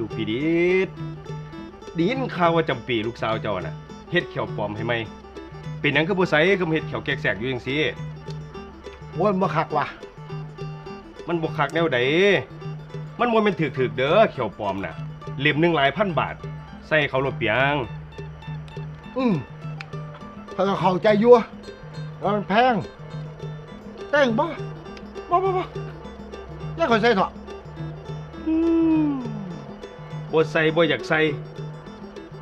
ลูกพี่ดิดไดีนข่าวว่าจำปีลูกสาวเจ้าน่ะเฮ็ดเขียวปลอมให้ไหมเป็นหยังคือบ่ใส่คือเฮ็ดเขียวแกกแสกอยู่จังซี่โอ้ยมาคักว่ะมันบ่คักแนวใดมันบ่แม่นถึกๆเด้อเขียวปลอมน่ะเล่มหนึงหลายพันบาท ใส่เขารถเปียง อืมถ้าก็เข้าใจอยู่ว่ามันแพง แต่งบ่บ่บ่บ่อยังขอยใส่เถอะ บ่ใส่บ่อยากใส่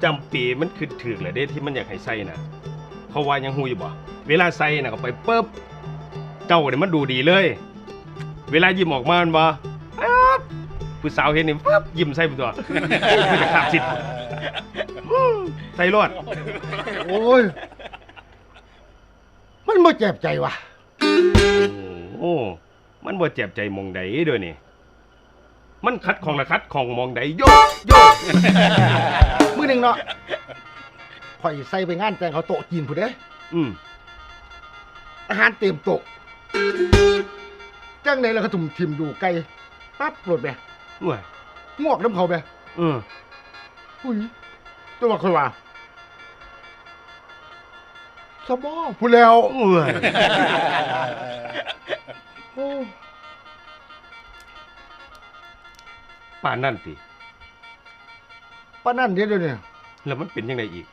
จำปีมันคือถึกแหละเด้ที่มันอยากให้ใส่น่ะเพราะว่ายังฮู้อยู่บ่เวลาใส่น่ะก็ไปปึ๊บเจ้าเนี่ยมันดูดีเลย เวลายิ้มออกมามันบ่ปั๊บผู้สาวเห็นนี่ปั๊บยิ้มใส่เป็นตัวคือจะขาดสิทธิ์ใส่รอดโอ้ย มันบ่เจ็บใจว่ะโอ้ มันบ่เจ็บใจมองใดเด้วยนี่ มันคัดของละคัดของมองใดโยกโยกมื้อหนึงเนาะข่อยใส่ไปงานแต่งเขาโต๊ะจีนพุ่นเด้อืมอาหารเต็มโต๊ะจังได๋ล่ะก็ทุ่มทิมดูไก่ปั๊บโหลดไปว้ายงวกน้ำเขาไปเอออุ้ยตัวข่อยว่าสบอพูดแล้วว้าย ป่านนั่นติปานนั่นเดี๋ยวเดี๋ยวนี้แล้วมันเป็นยังไงอีก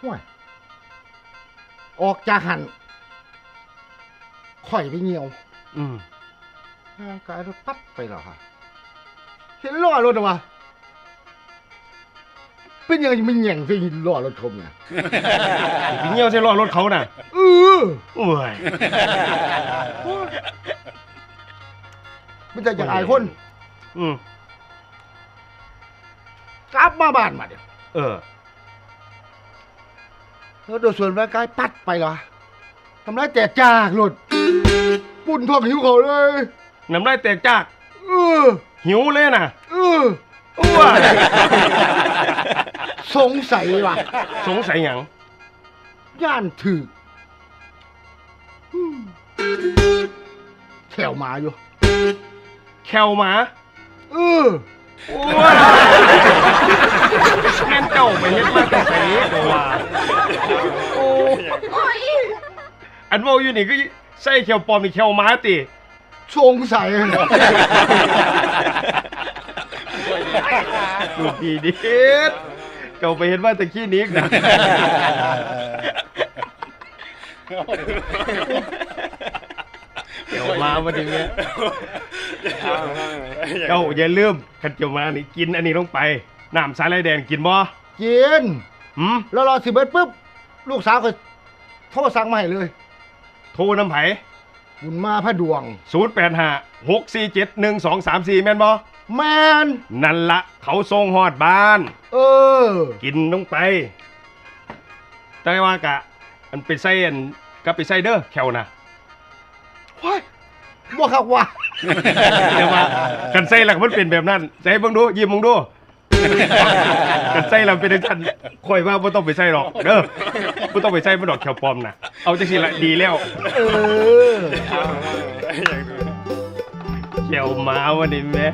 ห่วยออกจากหันข่อยไปเหี่ยวอืมร่างกายรถปัดไปแล้วค่ะเห็นล้อรถอะวะเป็นยังไงมันแหย่งใส่ล้อรถชมเนี่ยพี่เงี้ยวใช่ล้อรถเขาน่ะเออว้ายมันจะอย่างอายคน อืมกลับมาบ้านมาเดี๋ยวเออ แล้วโดยส่วนร่างกายปัดไปเหรอทำร้ายแต่จากรถปุ่นท้องหิวเขาเลยน้ำลายแตกจาก เออหิวเลยน่ะเออว้ายสงสัยว่ะ สงสัยหยังย่านถืออืมแถวหมาอยู่ แควหมาเออโอ้ยแม่นเจ้าไปเฮ็ดมาแต่ไสเด้อว่าโอ้ยอันเว้าอยู่นี่ก็ใส่แควปลอมนี่แควหมาติสงสัยลูกดีเด็ดเจ้าไปเฮ็ดมาแต่ขี้นิกนะ แควหมาบ่ถึงเนี่ยเจ้าอย่าลืมคันเจ้ามานี่กินอันนี้ลงไปน้ำสาลายแดงกินบ่กินหืมแล้วรอสิเบิดปุ๊บลูกสาวก็โทรสั่งมาให้เลย โทรน้ำไผบุญมาพระดวง 085 647 1234 แม่นบ่แมนนั่นละเขาส่งฮอดบ้าน เออ กินลงไป แต่ว่ากะ อันไปใส่อันกับไปใส่เด้อแควนะ ว้ายบ่ครับว่าแต่ว่ากันใส่แล้วมันเป็นแบบนั้นใส่เบิ่งดูยิ้มมึงดูกันใส่แล้วเป็นจังซั่นค่อยว่าบ่ต้องไปใส่หรอกเด้อบ่ต้องไปใส่มันดอกแควปลอมน่ะเอาจังซี่ละดีแล้วเออแควหมาวันนี้แม่